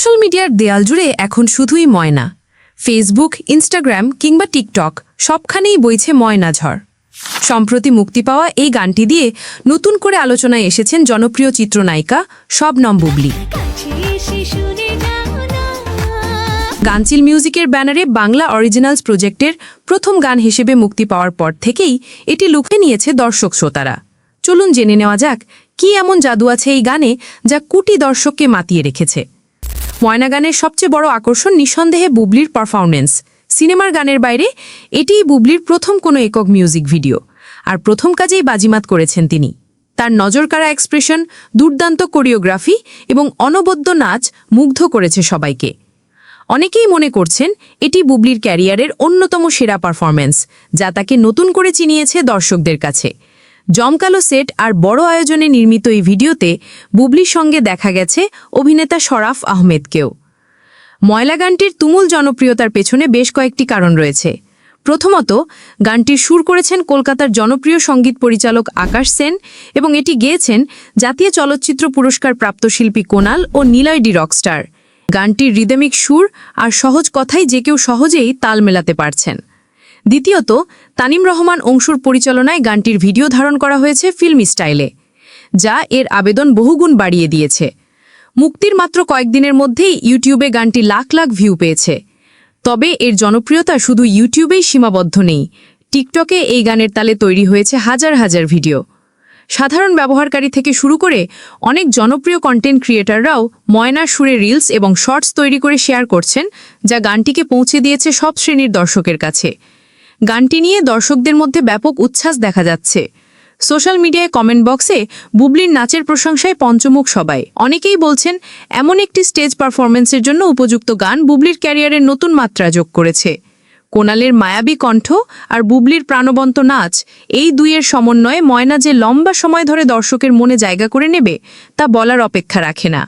Social মিডিয়ার দেয়াল জুড়ে এখন শুধুই ময়না। ফেসবুক ইনস্টাগ্রাম কিংবা টিকটক সবখানেই বইছে ময়না ঝড়। সম্প্রতি মুক্তি পাওয়া এই গানটি দিয়ে নতুন করে আলোচনায় এসেছেন জনপ্রিয় চিত্রনায়িকা শবনম বুবলি। গানচিল মিউজিকের ব্যানারে বাংলা অরিজিনালস প্রজেক্টের প্রথম গান হিসেবে মুক্তি পাওয়ার পর থেকেই এটি লুকে নিয়েছে দর্শক শ্রোতারা। চলুন জেনে নেওয়া যাক, কি এমন জাদু আছে এই গানে যা কোটি দর্শককে মাতিয়ে রেখেছে। ময়না গানের সবচেয়ে বড় আকর্ষণ নিঃসন্দেহে বুবলির পারফরমেন্স সিনেমার গানের বাইরে এটিই বুবলির প্রথম কোনো একক মিউজিক ভিডিও। আর প্রথম কাজেই বাজিমাত করেছেন তিনি। তার নজরকাড়া এক্সপ্রেশন, দুর্দান্ত কোরিওগ্রাফি এবং অনবদ্য নাচ মুগ্ধ করেছে সবাইকে। অনেকেই মনে করছেন এটি বুবলির ক্যারিয়ারের অন্যতম সেরা পারফরম্যান্স, যা তাকে নতুন করে চিনিয়েছে দর্শকদের কাছে। জমকালো সেট আর বড় আয়োজনে নির্মিত এই ভিডিওতে বুবলির সঙ্গে দেখা গেছে অভিনেতা শরাফ আহমেদকেও। ময়লা গানটির তুমুল জনপ্রিয়তার পেছনে বেশ কয়েকটি কারণ রয়েছে। প্রথমত, গানটির সুর করেছেন কলকাতার জনপ্রিয় সংগীত পরিচালক আকাশ সেন এবং এটি গেয়েছেন জাতীয় চলচ্চিত্র পুরস্কার প্রাপ্ত শিল্পী কোনাল ও নিলয় ডি রকস্টার। গানটির রিদেমিক সুর আর সহজ কথাই যে কেউ সহজেই তাল মেলাতে পারছেন। দ্বিতীয়ত, তানিম রহমান অংশুর পরিচালনায় গানটির ভিডিও ধারণ করা হয়েছে ফিল্ম স্টাইলে, যা এর আবেদন বহুগুণ বাড়িয়ে দিয়েছে। মুক্তির মাত্র কয়েকদিনের মধ্যেই ইউটিউবে গানটি লাখ লাখ ভিউ পেয়েছে। তবে এর জনপ্রিয়তা শুধু ইউটিউবেই সীমাবদ্ধ নেই, টিকটকে এই গানের তালে তৈরি হয়েছে হাজার হাজার ভিডিও। সাধারণ ব্যবহারকারী থেকে শুরু করে অনেক জনপ্রিয় কন্টেন্ট ক্রিয়েটাররাও ময়নার সুরে রিলস এবং শর্টস তৈরি করে শেয়ার করছেন, যা গানটিকে পৌঁছে দিয়েছে সব শ্রেণির দর্শকের কাছে। গানটি নিয়ে দর্শকদের মধ্যে ব্যাপক উচ্ছ্বাস দেখা যাচ্ছে। সোশ্যাল মিডিয়ায় কমেন্ট বক্সে বুবলির নাচের প্রশংসায় পঞ্চমুখ সবাই। অনেকেই বলছেন, এমন একটি স্টেজ পারফরমেন্সের জন্য উপযুক্ত গান বুবলির ক্যারিয়ারের নতুন মাত্রা যোগ করেছে। কোনালের মায়াবী কণ্ঠ আর বুবলির প্রাণবন্ত নাচ এই দুইয়ের সমন্বয়ে ময়না যে লম্বা সময় ধরে দর্শকের মনে জায়গা করে নেবে, তা বলার অপেক্ষা রাখে না।